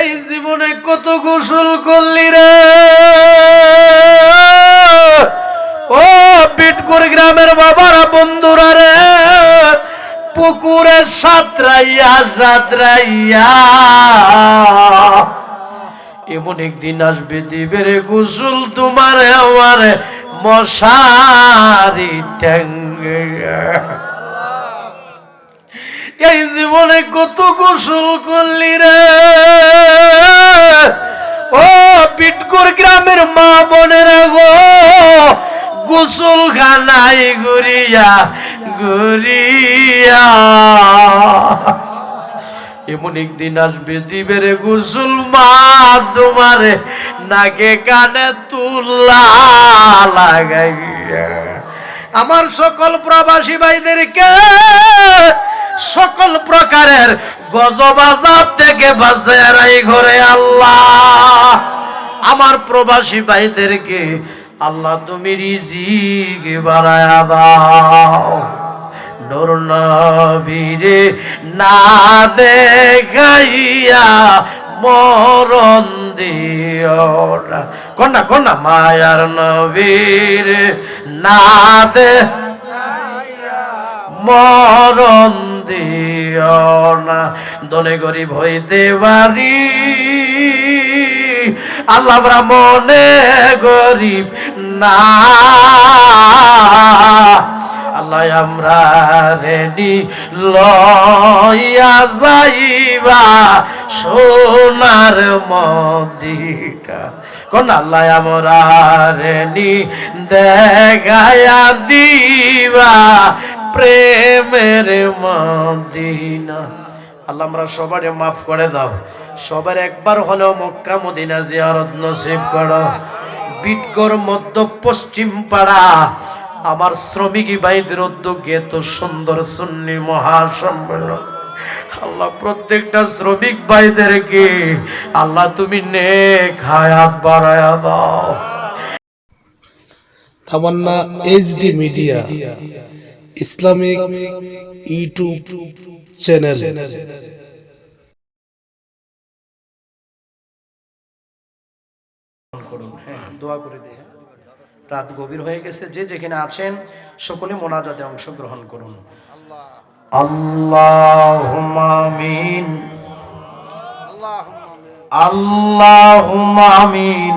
এই জীবনে কত গোসল করলি রে? ও বিটকুর গ্রামের বাবারা, বন্ধুরা রে। পুকুরে সাঁতরাইয়া সাঁতরাইয়া। এমন একদিন আসবে দিবের গোসল তোমার আমার মশারি ট্যাঙ্গে এই জীবনে কত গোসল করলি রে? ও, পিটকুর গ্রামের মা বোনেরা গো গোসল খানাই গুরিয়া গুরিয়া এমন একদিন আসবে দিবের গোসল মা তোমার নাকে কানে তুলা লাগাইয়া। আমার সকল প্রবাসী ভাইদেরকে সকল প্রকারের গজব আজাব থেকে বাঁচাই ঘরে আল্লাহ। আমার প্রবাসী ভাইদেরকে আল্লাহ তুমি রিজিক বাড়ায়া দাও। নূর নবীরে না দেখাইয়া মরণ দিও না কন্যা কন্যা মায়ার নবীর না দে মরণ দিও না দলে গরিব হইতে পারি। আল্লাহ মনে গরিব না। আল্লাহ আমরা রেডি লইয়া যাইবা সোনার মদিটা কোন আল্লাহ আমরা রেডি দেখায়া দিবা। প্রেমের মদিনা। আল্লাহ, আমরা সবারে মাফ করে দাও। সবার একবার হলেও মক্কা মদিনা জিয়ারত নসিব করো। বিটগর মধ্য পশ্চিম পাড়া। আমার শ্রমিকী ভাইদের উদ্যোগে এত সুন্দর সুন্নি মহাসম্মেলন। আল্লাহ, প্রত্যেকটা শ্রমিক ভাইদেরকে আল্লাহ, তুমি নেক হায়াত বাড়ায়া দাও। Tamanna HD media Islamic YouTube channel. হ্যাঁ দোয়া করে দিই হ্যাঁ। রাত গভীর হয়ে গেছে যে যেখানে আছেন সকলে মোনাজাতে অংশগ্রহণ করুন। আল্লাহুম্মা আমিন। আল্লাহুম্মা আমিন।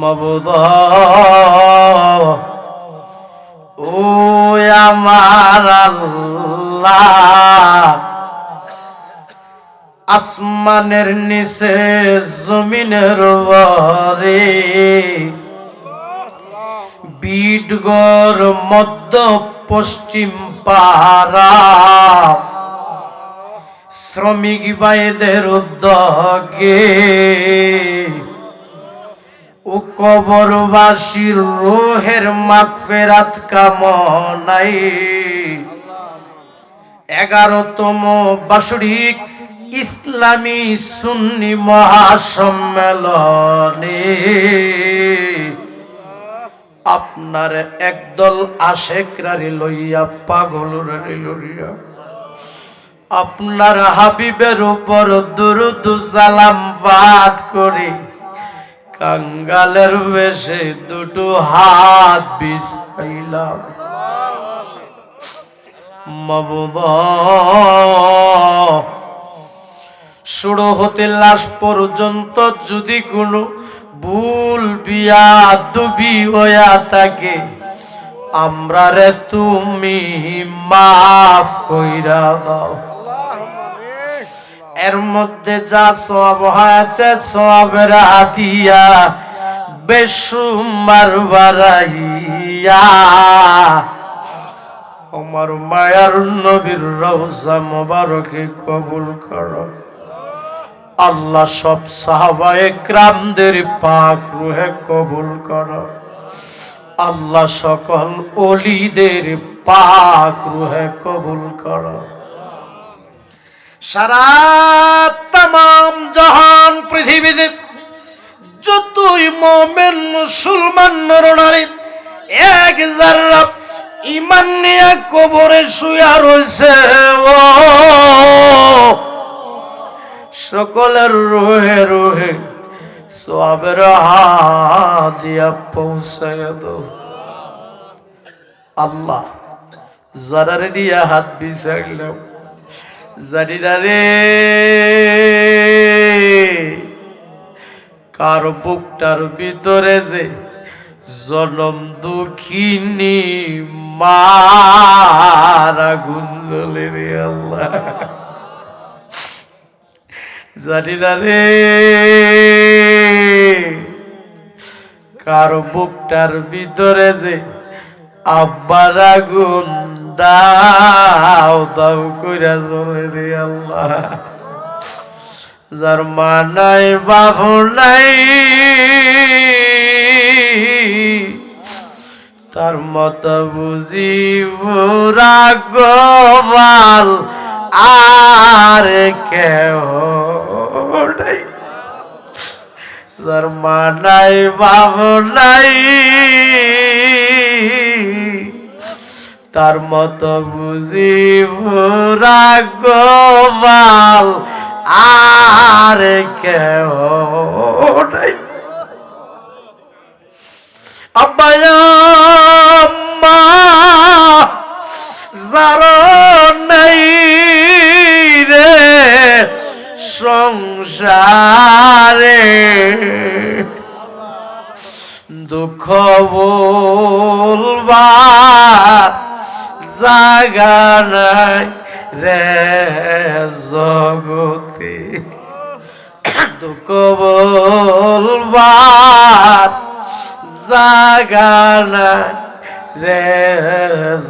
মবুদা। ও আমার আসমানের নিচে জমিনের ওয়ারে বিটগড় মধ্য পশ্চিম পাহারা শ্রমিক বাইদের উদ্যোগে ও কবরবাসীর রোহের মাগফেরাত কামনাই। এগারোতম বাসরিক ইসলামী সুন্নি মহাসম্মেলনে আপনার একদল আশেকরারি লইয়া পাগল লইয়া, আপনার হাবিবের উপর দুরুদ সালাম পাঠ করে। কাঙ্গালের বেশে দুটো হাত বিছাইলাম। মাবুদা শুরু হতে লাশ পর্যন্ত যদি কোনো ভুল বিয়া দুবি হইয়া থাকে আমরা রে তুমি মাফ কইরা দাও। এর মধ্যে যা সব হয়েছে সবের হাতিয়া বেসুমার বাড়াইয়া আমার মায়ার নবীর রওজা মোবারকে কবুল করো। আল্লাহ সব সাহাবায়ে ক্রামদের পাক রুহে কবুল করো। আল্লাহ সকল অলিদের পাক রুহে কবুল করো। সারা তাম জাহান পৃথিবীতে যতই মোমেন মুসলমান নরনারী, এক জাররা ইমান নিয়ে কবরে শুয়া রয়েছে, ও সকলের রোহে রোহে সবের হাদিয়া পৌঁছায় দো আল্লাহ যারা দিয়া হাত বিচারলাম জানি না রে। কার বুকটার ভিতরে যে জনম দুঃখিনী মারা গুঞ্জলে রে আল্লাহ। জানি না রে। কার বুকটার ভিতরে যে আব্বার আগুন দাও দাও কইরা জ্বলে রে আল্লাহ। যার মা নাই বাবু নাই, তার মত বুঝি বুড়া গোপাল আর কেহ নাই। যার মা নাই বাবু নাই তার মত বুঝি ভোরা গোপাল আর নাই। আব্বায়াম্মা যারা নাই রে সংসারে। দুঃখ বলবার জাগা নাই রে জগতে। দুঃখ বলবার জাগা নাই রে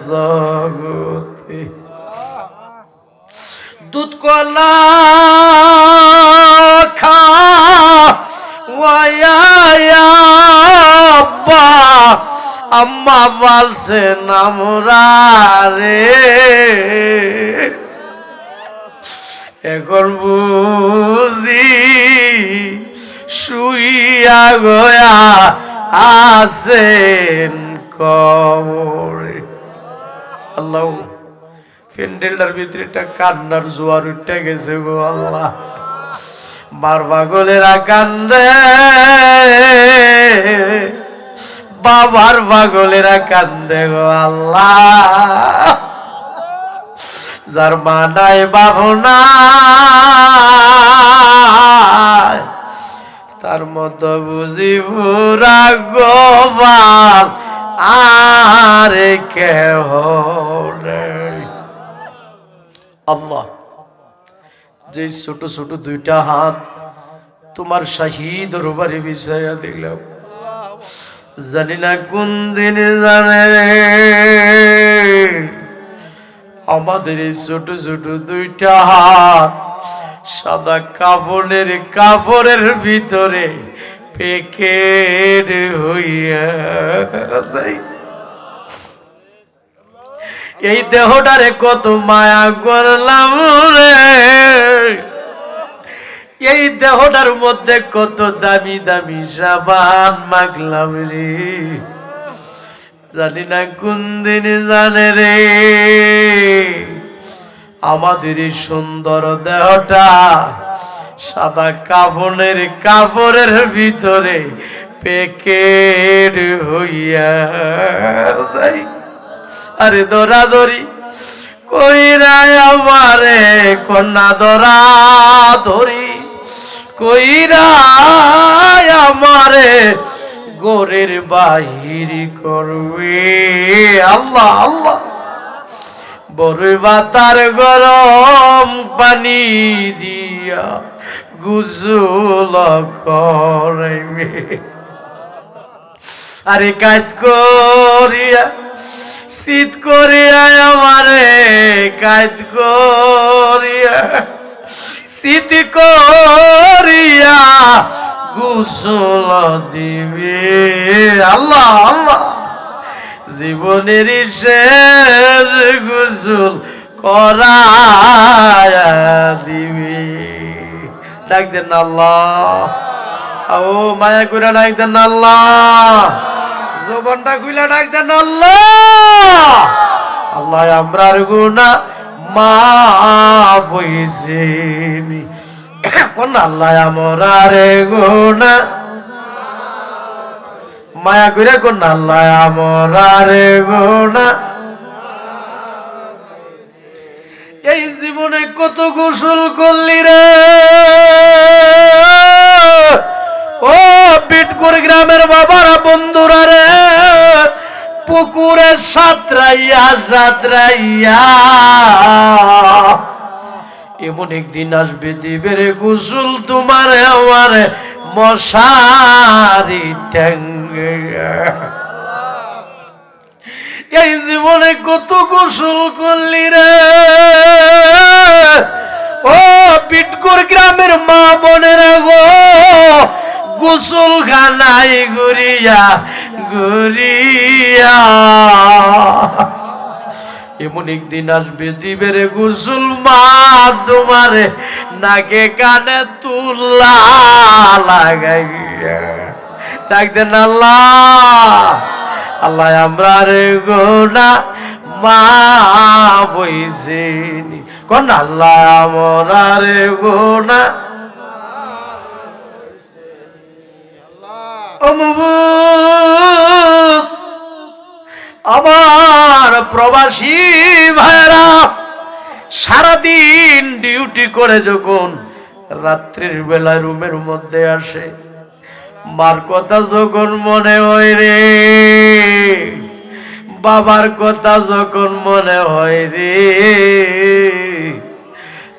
জগতে। দুধ কলা খা আব্বা। আম্মা বলছে, নামরা রে। এখন বুঝি শুইয়া গয়া আছেন কবরে। আল্লাহ প্যান্ডেলটার ভিতরে একটা কান্নার জোয়ার উঠে গেছে গো আল্লাহ। মার পাগলেরা কান্দে। বাবার পাগলেরা কান্দে গো আল্লাহ। যার মা নাই, বাবু তার মতো বুঝি পুরা গোপাল আর কেহ আল্লাহ যে ছোট ছোট দুইটা হাত তোমার শাহী দরবারে বিষয়া দিলাম। জানি না কোন দিন জানে আমাদের এই ছোট ছোট দুইটা হাত সাদা কাপড়ের কাপড়ের ভিতরে পেকেট হইয়া এই দেহটারে কত মায়া করলাম রে। এই দেহটার মধ্যে কত দামি দামি সাবান মাখলাম রে। জানি না কোন দিন জানে রে। আমাদের এই সুন্দর দেহটা সাদা কাপড়ের কাপড়ের ভিতরে পেকেট হইয়া যাই আরে দৌড়াদৌড়ি কইরাই আমারে কন্যা দরা ধরি কইরাই আমারে, গোরের বাহির করবে। আল্লাহ আল্লাহ। বড় বাতার গরম পানি দিয়া গুজল করবে আরে কাজ করিয়া, শীত করিয়া আমারে কায়দ করিয়া। শীত করিয়া গুসল দিবে। আল্লাহ আল্লাহ। জীবনের শেষ গুসল করায়া দিবে। ডাক দেন আল্লাহ। ও মায়া করে ডাক দেন আল্লাহ। জোবনটা খুলে ডাক দেন আল্লাহ। আল্লাহ আমরার গুনা মাফ কোন আল্লাহ গুনা মায়া করে কোন আল্লাহ গুনা এই জীবনে কত গোসল করলি রে? ও পিটকুর গ্রামের বাবারা বন্ধুরা রে পুকুরে সাঁতরাইয়া সাঁতরাইয়া। এমন একদিন আসবে দিবের গোসল তোমার আমার মশারি ট্যাঙ্গে এই জীবনে কত গোসল করলি রে। ও পিটকুর গ্রামের মা বোনেরা গো গোসল খানাই গুরিয়া গুরিয়া। এমন একদিন আসবে দিবের গোসল মা তোমারে নাকে কানে তুলা দেন আল্লাহ। আল্লাহ আমরা রে গোনা মা বইছেনি কোন আল্লাহ আমরা রে গোনা অমুবুত আমার প্রবাসী ভাইরা সারাদিন ডিউটি করে যখন রাত্রির বেলা রুমের মধ্যে আসে, মার কথা যখন মনে হয় রে, বাবার কথা যখন মনে হয় রে,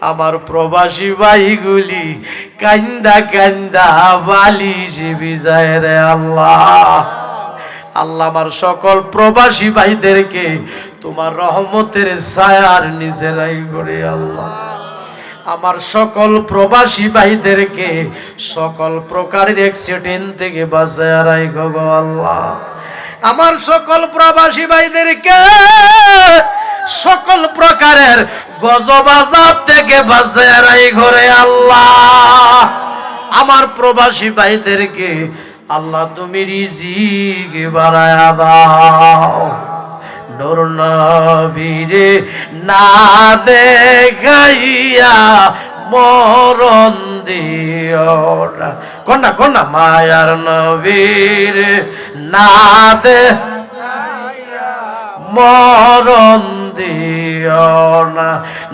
আমার প্রবাসী ভাইগুলি কান্দা কান্দা বালিশ বিজায় রে আল্লাহ। আল্লাহ আমার সকল প্রবাসী ভাইদেরকে তোমার রহমতের ছায়ার নিজেরাই করে আল্লাহ। আমার সকল প্রবাসী ভাইদেরকে সকল প্রকারের অ্যাক্সিডেন্ট থেকে বাঁচায় গো আল্লাহ। আমার সকল প্রবাসী ভাইদেরকে সকল প্রকারের গজব আজাব থেকে বাঁচায় রাই ঘরে আল্লাহ। আমার প্রবাসী ভাইদেরকে আল্লাহ তুমি রিজিক বাড়ায়া দাও। নূর নবীরে না দেখাইয়া মরণ দিও না। কন্যা কন্যা মায়ার নবীর না দে মরণ দিও না।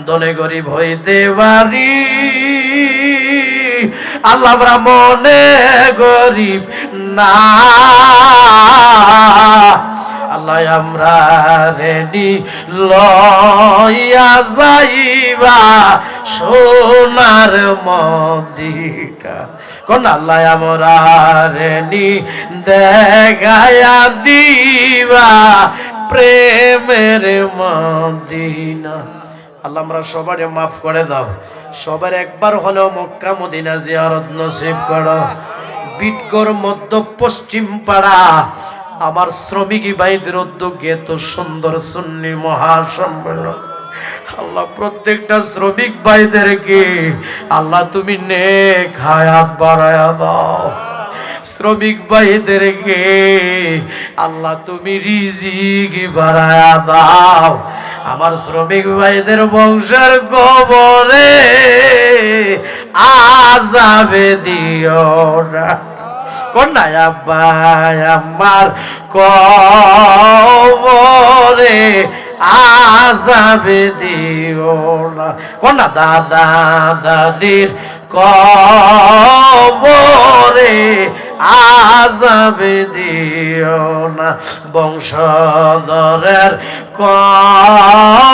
দনে গরিব হইতে পারি আল্লাহ আমরা মনে গরিব না। আল্লাহ আমরা রেডি লইয়া যাইবা সোনার মদিটা কোন আল্লাহ আমরা রেডি দেখায়া দিবা প্রেমের মদিনা আল্লাহ, আমরা সবারে মাফ করে দাও। সবার একবার হলেও মক্কা, মদিনা জিয়ারত নসিব করো। বিটগর মধ্য পশ্চিম পাড়া, আমার শ্রমিক ভাইদের উদ্যোগে এত সুন্দর সুন্নি মহাসম্মেলন। আল্লাহ, প্রত্যেকটা শ্রমিক ভাইদেরকে আল্লাহ, তুমি নেক হায়াত বাড়ায়া দাও। শ্রমিক ভাইদেরকে, আল্লাহ তুমি রিজিক বাড়ায়া দাও। আমার শ্রমিক ভাইদের বংশের গোবরে আজাবে দিও না। কন্যায় আব্বাই আমার কবরে আজাবে দিও না। কন্যা দাদা দাদির কবরে আজাবে দিও না বংশধরের কবরে।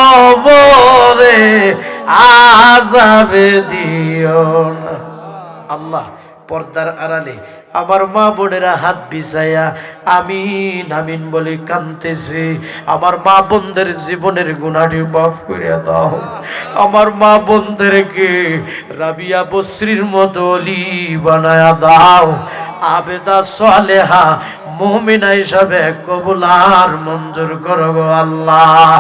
আজাবে দিও না। আল্লাহ পর্দার আড়ালে আমার মা বোনেরা হাত বিছাইয়া আমিন আমিন বলে কানতেছে আমার মা বোনদের জীবনের গুণাটি মাফ করিয়া দাও। আমার মা বোনদেরকে রাবিয়া বশ্রীর মতো অলি বানায়া দাও। আবেদা সালেহা, মুমিনা হিসাবে কবুলার মঞ্জুর করো গো আল্লাহ।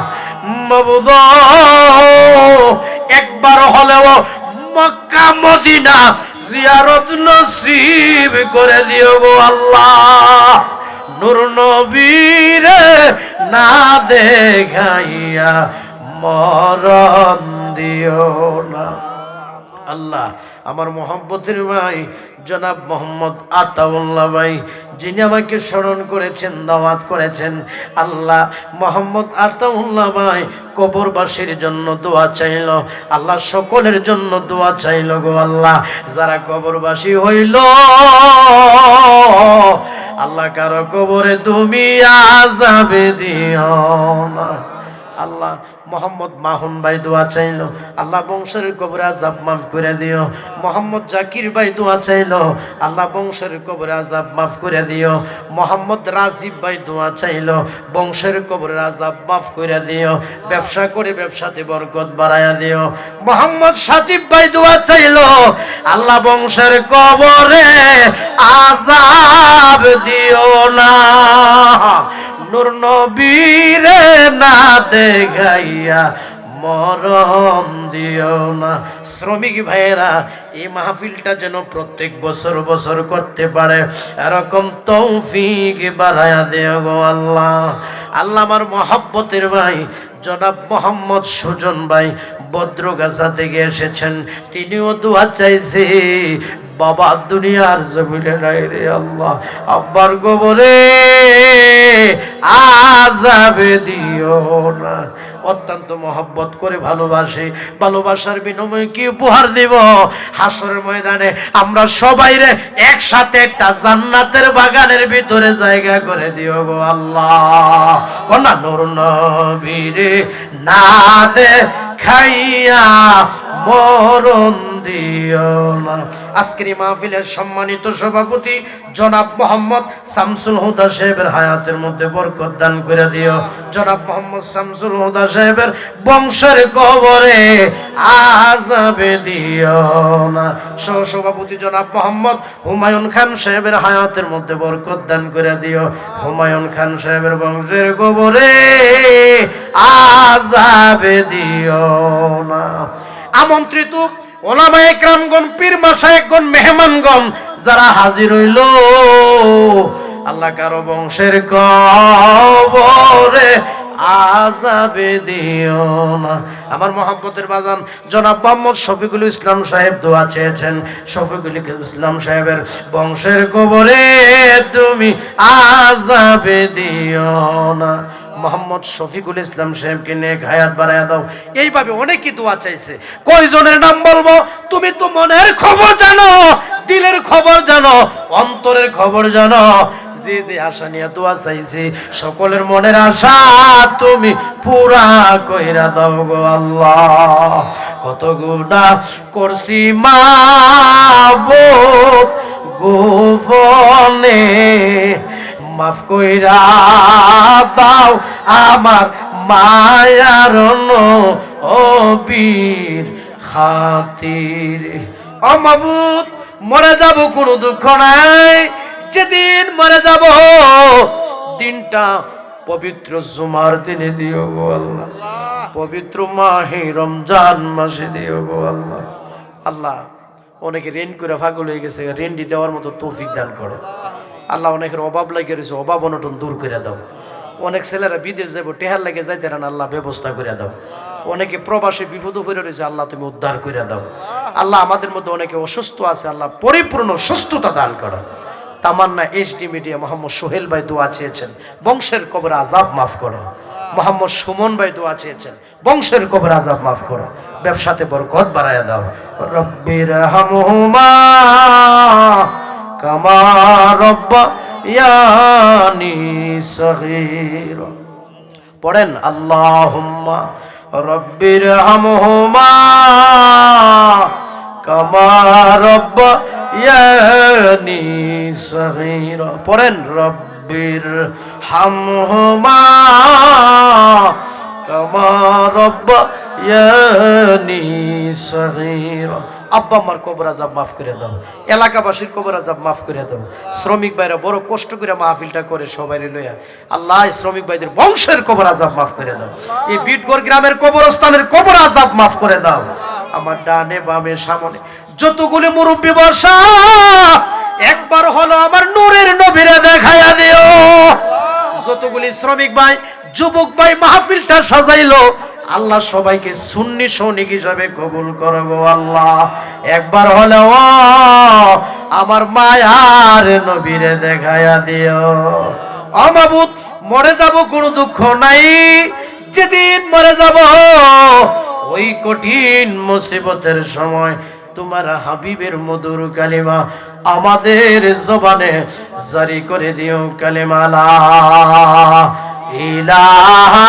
একবার হলেও মক্কা, মদিনা জিয়ারত নসিব করে দিও গো আল্লাহ। নূর নবীরে না দেখাইয়া মরণ দিও না। আল্লাহ, আমার মোহাম্মতের ভাই জনাব মোহাম্মদ আতাউল্লাহ ভাই, যিনি আমাকে স্মরণ করেছেন, দাওয়াত করেছেন, আল্লাহ মোহাম্মদ আতাউল্লাহ ভাই কবরবাসীর জন্য দোয়া চাইল, আল্লাহ সকলের জন্য দোয়া চাইল গো আল্লাহ, যারা কবরবাসী হইল, আল্লাহ কারও কবরে তুমি আজাবে দিও না। আল্লাহ মোহাম্মদ মাহুন ভাই দোয়া চাইলো। আল্লাহ বংশের কবরে আজাব মাফ করে দিও। মোহাম্মদ জাকির ভাই দোয়া চাইলো। আল্লাহ বংশের কবরে আজাব মাফ করে দিও। মোহাম্মদ রাজীব ভাই দোয়া চাইলো। বংশের কবরে আজাব মাফ করে দিও। ব্যবসা করে ব্যবসাতে বরকত বাড়াইয়া দিও। মোহাম্মদ সাজিব ভাই দোয়া চাইলো। আল্লাহ বংশের কবরে আজাব দিও না। নূর নবীরে না দেখাইয়া মরণ দিও না। শ্রমিক ভাইয়েরা, এই মাহফিলটা যেন প্রত্যেক বছর বছর করতে পারে, এরকম তৌফিক বাড়ায়া দিও গো আল্লাহ। আল্লাহ আমার মহাব্বতের ভাই, জনাব মোহাম্মদ সুজন ভাই, বদ্রগাছা থেকে এসেছেন। তিনিও দোয়া চাইছে বাবা দুনিয়ার জমিনে নাই রে আল্লাহ। আব্বার গোবরে আজাবে দিও না। অত্যন্ত মহব্বত করে ভালোবাসে। ভালোবাসার বিনিময়ে কি উপহার দিব? হাসরের ময়দানে আমরা সবাই রে একসাথে একটা জান্নাতের বাগানের ভিতরে জায়গা করে দিও গো আল্লাহ। কন্যা নূর নবীরে না দে খাইয়া মরণ আজকের মাহফিলের সম্মানিত সভাপতি জনাব মোহাম্মদ শামসুল হুদা সাহেবের হায়াতের মধ্যে বরকত দান করে দিও। জনাব মোহাম্মদ শামসুল হুদা সাহেবের বংশের কবরে আজাবে দিও না সহ সভাপতি জনাব মোহাম্মদ হুমায়ুন খান সাহেবের হায়াতের মধ্যে বরকত দান করে দিও। হুমায়ুন খান সাহেবের বংশের কবরে আজাবে দিও না আমন্ত্রিত ওলামা একরামগণ, পীর মাসায়কগণ মেহমানগণ, যারা হাজির হইল, আল্লাহ কারও বংশের কবরে আজাবে দিও না। আমার মহাব্বতের বাজান, জনাব মোহাম্মদ শফিকুল ইসলাম সাহেব দোয়া চেয়েছেন, শফিকুল ইসলাম সাহেবের বংশের কবরে তুমি আজাবে দিও না। মোহাম্মদ শফিকুল ইসলাম সাহেবকে নিয়ে হায়াত বাড়ায় দাও। এইভাবে অনেকই দোয়া চাইছে। কয়জনের নাম বলব? তুমি তো মনের খবর জানো, দিলের খবর জানো, অন্তরের খবর জানো। যে যে আশা নিয়ে দোয়া চাইছে, সকলের মনের আশা তুমি পুরা কইরা দাও গো আল্লাহ। কত গুণা করছি মা গোপনে। মাফ কইরা দাও আমার মায়ার অবীর খাতির। অমাবুত মরে যাব কোনো দুঃখ নাই। যেদিন মরে যাব, দিনটা পবিত্র জুমার দিনে দিও গো আল্লাহ। পবিত্র মাহে রমজান মাসে দিও গো আল্লাহ। আল্লাহ, অনেকে ঋণ করে ফাগল হয়ে গেছে ঋণটি দেওয়ার মতো তৌফিক দান করো। আল্লাহ অনেকের অভাব লাগে রয়েছে অভাব অনটন দূর করে দাও। অনেক ছেলেরা বিদেশ যাব টেহার লাগে যাইতে রান আল্লাহ ব্যবস্থা করে দাও। অনেকে প্রবাসে বিপদ করে রয়েছে, আল্লাহ তুমি উদ্ধার করে দাও। আল্লাহ আমাদের মধ্যে অনেকে অসুস্থ আছে, আল্লাহ পরিপূর্ণ সুস্থতা দান করো। তামান্না, এইচডি মিডিয়া, মোহাম্মদ সোহেল ভাই দোয়া চেয়েছেন, বংশের কবর আজাব মাফ করো। মোহাম্মদ সুমন ভাই দোয়া চেয়েছেন, বংশের কবর আজাব মাফ করো। ব্যবসাতে বরকত বাড়ায় দাও। রব্বির হামহুমা পড়েন আল্লাহুম্মা রব্বির হামহুমা সগীরা। পড়েন রব্বির হামহুমা কামা রব্বা সগীরা। আব্বা আমার কবর আজাব মাফ করে দাও। এলাকাবাসীর কবর আজাব মাফ করে দাও। শ্রমিক ভাইরা বড় কষ্ট করে মাহফিলটা করে সবাই লইয়া আল্লাহ শ্রমিক ভাইদের বংশের কবর আজাব মাফ করে দাও। এই বিটগড় গ্রামের কবরস্থানের কবর আজাব মাফ করে দাও। আমার ডানে বামে সামনে যতগুলি মুরব্বী বর্ষা, একবার হলো আমার নূরের নবীরে দেখাইয়া দিও। যতগুলি শ্রমিক ভাই, যুবক ভাই মাহফিলটা সাজাইলো আল্লাহ সবাইকে সুন্নি সৈনিক হিসাবে কবুল করো গো আল্লাহ। একবার হলেও, আমার মায়ার নবীরে দেখাইয়া দিও। অমাবুত মরে যাব কোনো দুঃখ নাই। যেদিন মরে যাব, ওই কঠিন মুসিবতের সময় তোমার হাবিবের মধুর কালিমা আমাদের জবানে জারি করে দিও কালিমা লা ইলাহা